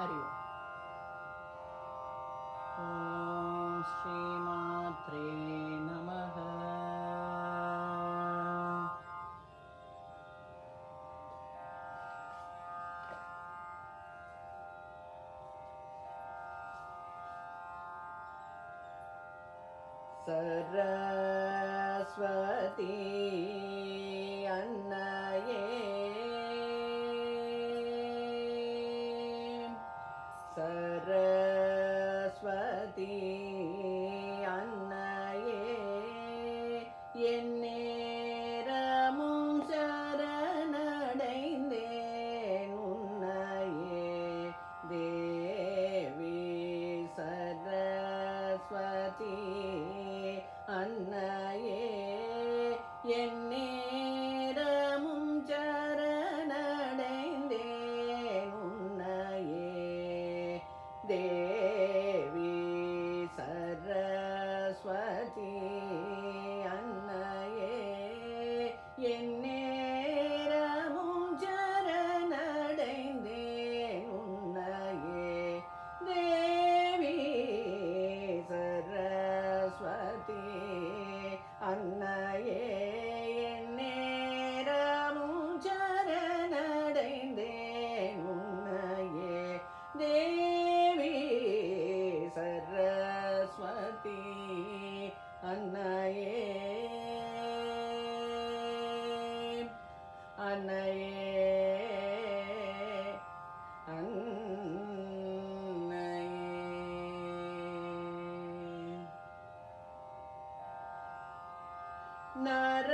हरि ओम् ॐ श्रीमात्रे नमः सरस्वती Not.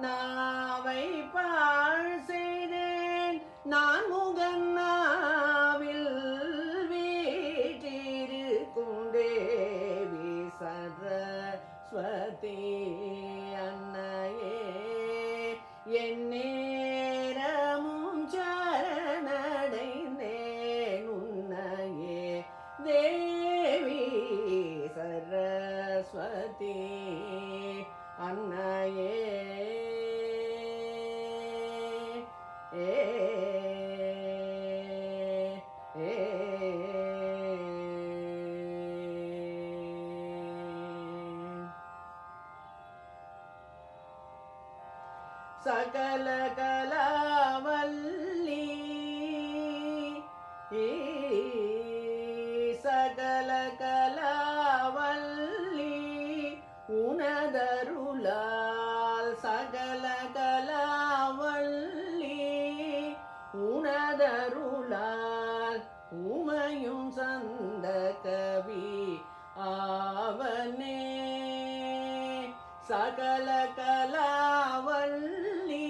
நாவை பாழ் செய்தேன். நான் முகநாவில் நாவில் வீற்றிருக்கும் தேவி சரஸ்வதி அன்னையே எந்நேரமும் சரணடைந்தேன் உன்னையே. தேவி சரஸ்வதி சகல கலாவல்லி சகல கலாவல்லி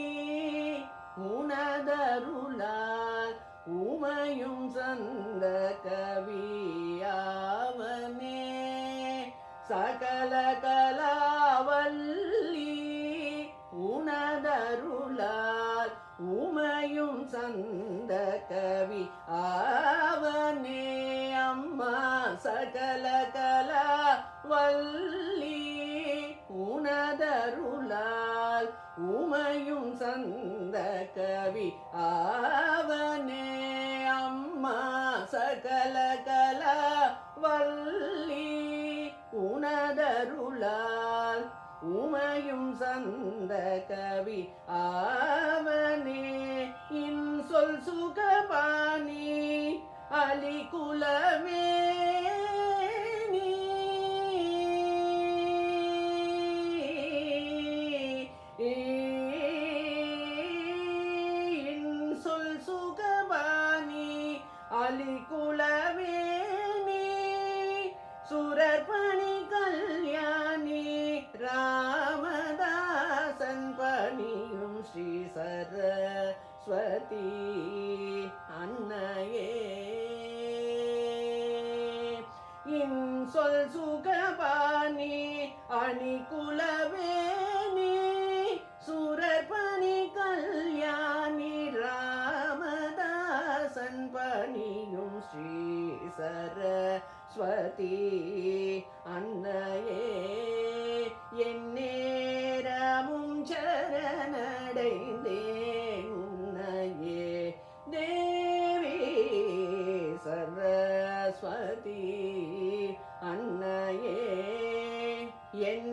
உனதருளால் உமையும் சந்த கவியாவனே. சகல கலாவல்லி உனதருளால் உமையும் சந்த கவி ஆவனே அம்மா சகல கலா வல்லி உனதருளால் உமையும் சந்த கவி ஆவனே. அம்மா சகல கலா வல்லி உனதருளால் உமையும் சந்த கவி ஆவனே. இன் சொல் சுகபாணி அலிகு ஸ்ரீ சரஸ்வதி அன்னையே. இன்சொல் சுகபாணி அணி குலவேணி சுரபணி கல்யாணி ராமதாசன் பணியும் ஸ்ரீ சரஸ்வதி அன்னையே. என்னே சரஸ்வதி அன்னையே என்